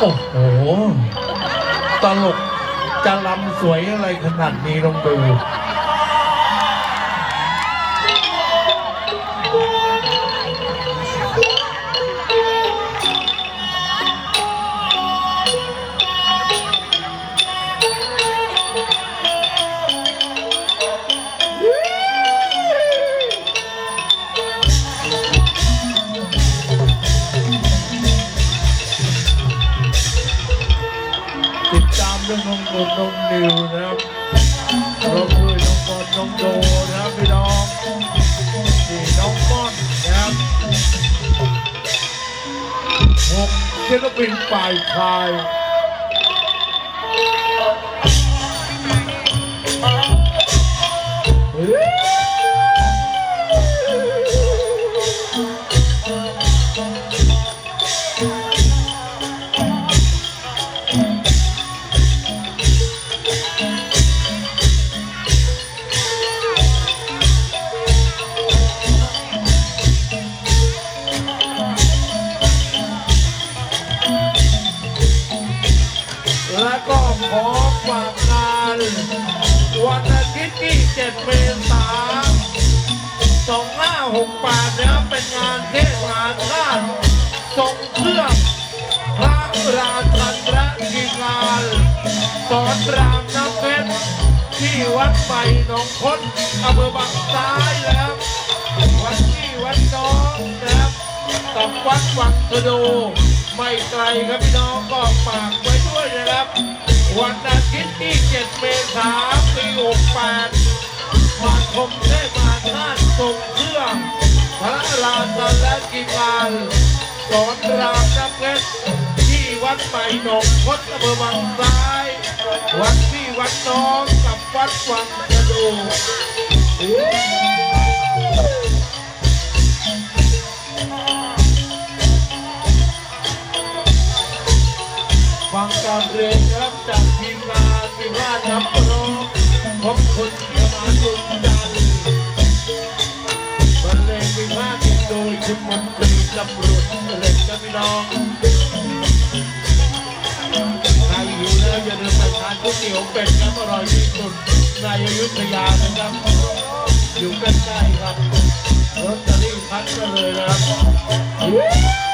โอ้โห ตลกจะลำสวยอะไรขนาดนี้ลองดู ฟิวนะครับเราคุยน้องบอลน้องโดนะครับพี่น้องนี่น้องบอลนะครับหกศิลปินฝ่ายชาย 17เมษา2568นะครับเป็นงานเทศกาลชาติทรงเครื่องพระราชันและกิ่งานตอนรามน้ำเพชรที่วัดใหม่หนองคดอำเภอบางซ้ายแล้ววัดที่วัดน้องนะครับกับวัดวังกะโดไม่ไกลครับพี่น้องก็ฝากไว้ด้วยนะครับ วันอาทิตย์ที่ 7 เมษายนปี 68 มาคมได้มานานทรงเครื่องพระราชาและกิมานสอนรามน้ำเพชรที่วัดใหม่หนองคดอำเภอวังซ้าย วัดที่วัดน้องกับวัดวังกระดู สมานดุลจันทร์บรรเลงวิพากษ์โดยคุณมนตรีตำรวจเล็กครับพี่น้องใครอยู่แล้วอย่าลืมไปทานก๋วยเตี๋ยวเป็ดครับอร่อยที่สุดในอยุธยานะครับ อยู่ใกล้ๆครับรถตอรี่พัดมาเลยนะครับ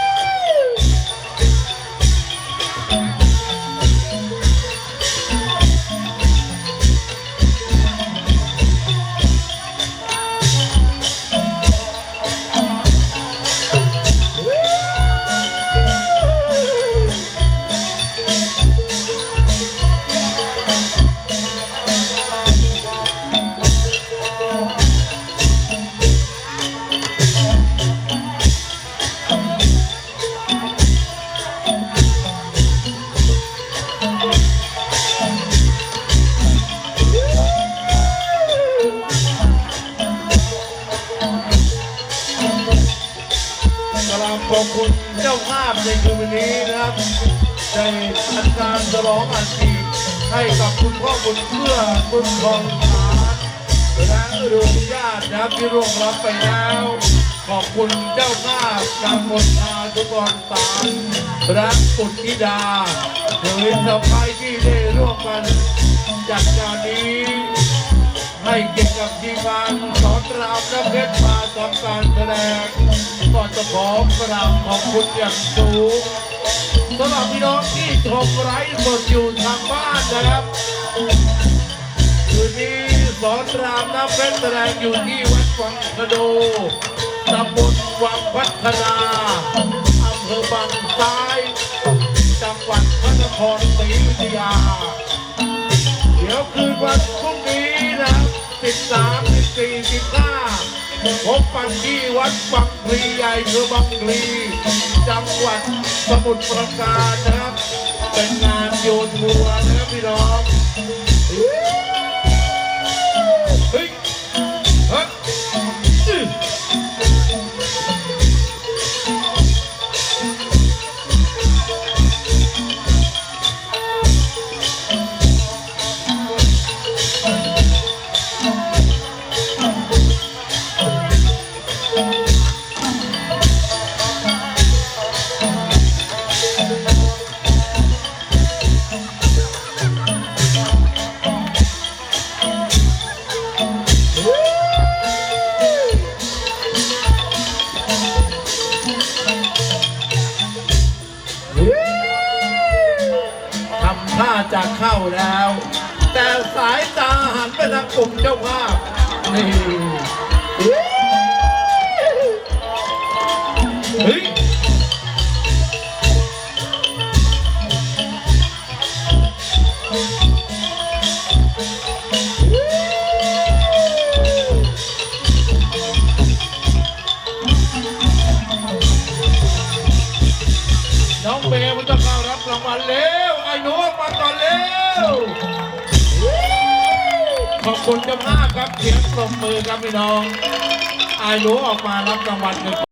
คุณเจ้าภาพในคืนวันนี้นะครับในอันการฉลองอันดีให้กับคุณพ่อบุญเพื่อคุณทองผานและรวมญาตินะครับที่ร่วมรับไปแล้ว ขอบคุณเจ้าภาพการมนทาทุกรสารและปุตธิดาเผยสะพายที่ได้ร่วมกันจัดงานนี้ ให้เกียรติกับทีมงานสอนรามและเพชรมาทำการแสดงก็จะขอกราบขอบคุณอย่างสูงสำหรับพี่น้องที่ชมไร้สดอยู่ทางบ้านนะครับคืนนี้สอนรามน้ำเพชรแสดงอยู่ที่วัดวังกระโดตำบลวังพัฒนาอำเภอบางซ้ายจังหวัดพระนครศรีอยุธยา เดี๋ยวคืนวันพรุ่งนี้ นะ13 14 15พบกันที่วัดบางพลีใหญ่คือบางพลีจังหวัดสมุทรปราการนะครับ เป็นงานโยนวัวนะครับพี่น้อง แล้ว แต่สายตาหันไปทางกลุ่มเจ้าภาพนี่เฮ้ยน้องเบมันต้องเข้ารับรางวัลแล้ว อ้หนูออกมาก่อนเร็ว ขอบคุณเจ้าภาพครับเสียงปรบมือครับพี่น้องไอ้หนูออกมารับรางวัลหนึ่ง